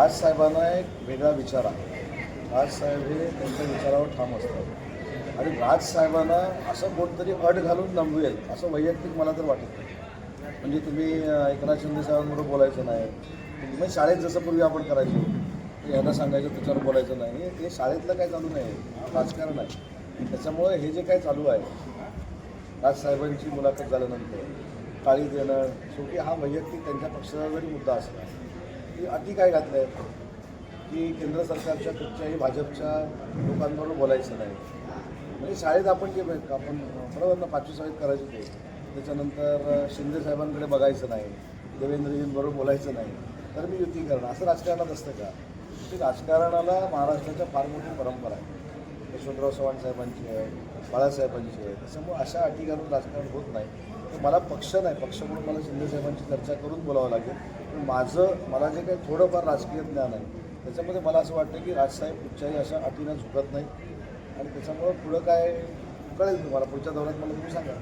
राजसाहेबांना एक वेगळा विचार आहे. राजसाहेब हे त्यांच्या विचारावर ठाम असतात. आणि राजसाहेबांना असं कोणतरी अट घालून नमवेल असं वैयक्तिक मला तर वाटत नाही. म्हणजे तुम्ही एकनाथ शिंदे साहेबांबरोबर बोलायचं नाही. म्हणजे शाळेत जसं पूर्वी आपण करायचो ते यांना सांगायचं त्याच्यावर बोलायचं नाही. हे- शाळेतलं काय चालू नाही राजकारण आहे. त्याच्यामुळे हे जे काय चालू आहे राजसाहेबांची मुलाखत झाल्यानंतर काळी देणं शेवटी हा वैयक्तिक त्यांच्या पक्षाचा जरी मुद्दा असला की अटी काय घातल्या आहेत की केंद्र सरकारच्या कुठच्याही भाजपच्या लोकांबरोबर बोलायचं नाही. म्हणजे शाळेत आपण जे आपण बरोबर ना पाचवी शाळेत करायची ते. त्याच्यानंतर शिंदे साहेबांकडे बघायचं नाही. देवेंद्रजींबरोबर बोलायचं नाही. तर मी युती करणं असं राजकारणात असतं का? ते राजकारणाला महाराष्ट्राच्या फार मोठी परंपरा आहे. यशवंतराव चव्हाण साहेबांची आहे बाळासाहेबांची आहे. त्याच्यामुळे अशा अटी घालून राजकारण होत नाही. तर मला पक्ष नाही पक्ष म्हणून मला शिंदे साहेबांची चर्चा करून बोलावं लागेल. पण माझं मला जे काही थोडंफार राजकीय ज्ञान आहे त्याच्यामध्ये मला असं वाटतं की राजसाहेब कुठच्याही अशा अटीनं झुकत नाही आणि त्याच्यामुळं पुढं काय कळेल तुम्हाला पुढच्या दौऱ्यात मला तुम्ही सांगा.